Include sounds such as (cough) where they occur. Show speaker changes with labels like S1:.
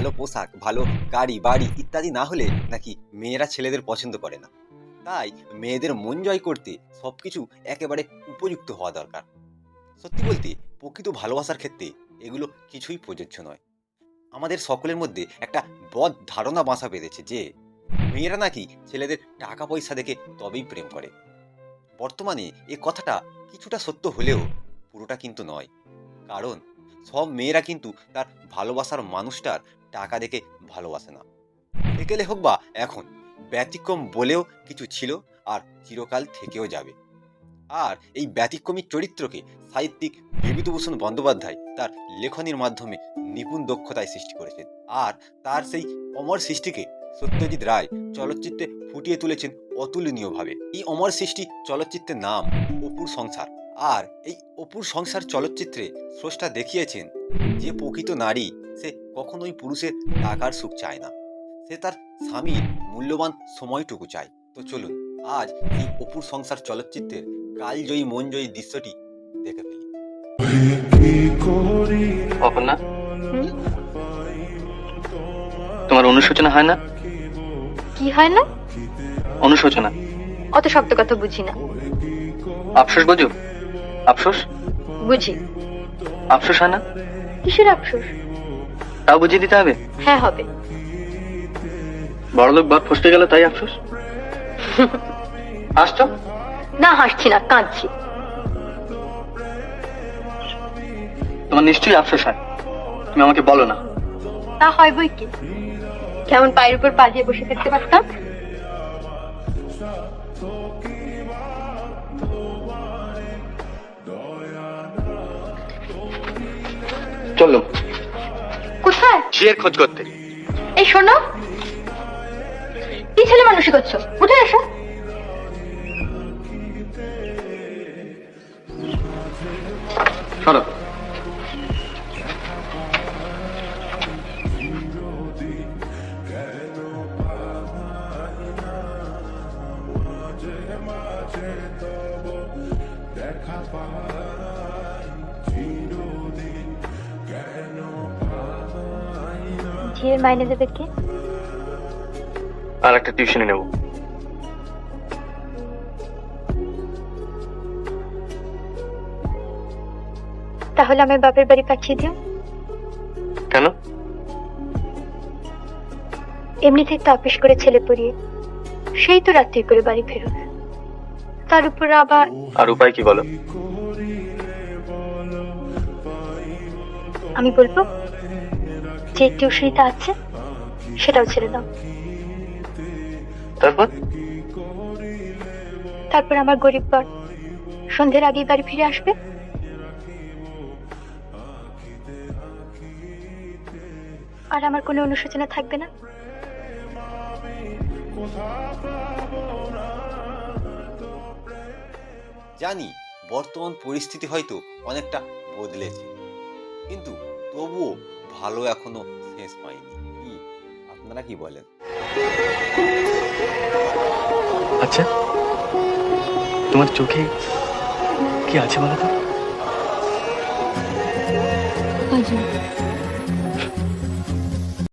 S1: ভালো পোশাক, ভালো গাড়ি, বাড়ি ইত্যাদি না হলে নাকি মেয়েরা ছেলেদের পছন্দ করে না। তাই মেয়েদের মন জয় করতে সব কিছু একেবারে উপযুক্ত হওয়া দরকার। সত্যি বলতে, প্রকৃত ভালোবাসার ক্ষেত্রে এগুলো কিছুই প্রযোজ্য নয়। আমাদের সকলের মধ্যে একটা বদ ধারণা বাসা বেঁধেছে যে, মেয়েরা নাকি ছেলেদের টাকা পয়সা দেখে তবেই প্রেম করে। বর্তমানে এ কথাটা কিছুটা সত্য হলেও পুরোটা কিন্তু নয়। কারণ সব মেয়েরা কিন্তু তার ভালোবাসার মানুষটার টাকা দেখে ভালোবাসে না। বিকেলে হোক বা এখন, ব্যতিক্রম বলেও কিছু ছিল আর চিরকাল থেকেও যাবে। আর এই ব্যতিক্রমী চরিত্রকে সাহিত্যিক বিভূতিভূষণ বন্দ্যোপাধ্যায় তার লেখনীর মাধ্যমে নিপুণ দক্ষতায় সৃষ্টি করেছেন। আর তার সেই অমর সৃষ্টিকে সত্যজিৎ রায় চলচ্চিত্রে ফুটিয়ে তুলেছেন অতুলনীয়ভাবে। এই অমর সৃষ্টি চলচ্চিত্রের নাম অপুর সংসার। আর এই অপুর সংসার চলচ্চিত্রে স্রষ্টা দেখিয়েছেন যে প্রকৃত নারী সে কখনোই পুরুষের টাকার সুখ চায় না। সে তার স্বামীর মূল্যবান সময়টুকু চায়। তো চলুন আজ এই অপুর সংসার চলচ্চিত্রের কালজয়ী মনজয়ী দৃশ্যটি দেখে ফেলি।
S2: অপর্ণা তোমার অনুশোচনা হয় না?
S3: কি হয় না?
S2: অনুশোচনা।
S3: অত শক্ত কথা বুঝি না।
S2: আফসোস বোঝো? আফসোস?
S3: বুঝি।
S2: আফসোস হয় না?
S3: কিসের আফসোস?
S2: তাও বুঝিয়ে দিতে হবে?
S3: হ্যাঁ হবে।
S2: বড়লোক বাদ ফসকে গেল তাই আফসোস? (laughs) আসছো?
S3: না হাসছি না কাঁদছি।
S2: তোমার নিশ্চয়ই আফসোস হয়। তুমি আমাকে বলো না।
S3: তা হয় বই কি? কেমন পায়ের উপর পা দিয়ে বসে থাকতে পারতাম?
S2: চললাম
S3: কোথায়?
S2: ঝিয়ের খোঁজ করতে।
S3: এই শোনো। কি ছেলে মানুষই করছ? উঠে এসো।
S2: সরো।
S3: ঝিয়ের মাইনে দেবে কে?
S2: আর একটা টিউশনে নেব।
S3: তাহলে আমি বাপের বাড়ি পাঠিয়ে দিও।
S2: কেন?
S3: এমনি থেকে তো অফিস করে ছেলে পড়িয়ে। সেই তো রাত্রি করে বাড়ি ফেরত। তার উপর আবার
S2: আর উপায় কি বলো?
S3: আমি বলব যে টিউশনিটা আছে সেটাও ছেড়ে দাও।
S2: তারপর?
S3: তারপর আমার গরিব বর সন্ধ্যের আগেই বাড়ি ফিরে আসবে। আর আমার কোনো অনুশোচনা থাকবে না।
S1: জানি বর্তমান পরিস্থিতি হয়তো অনেকটা বদলেছে। কিন্তু তবুও ভালো এখনও শেষ পায়নি কি? আপনারা কি বলেন?
S2: আচ্ছা তোমার চোখে কি আছে বলো তো?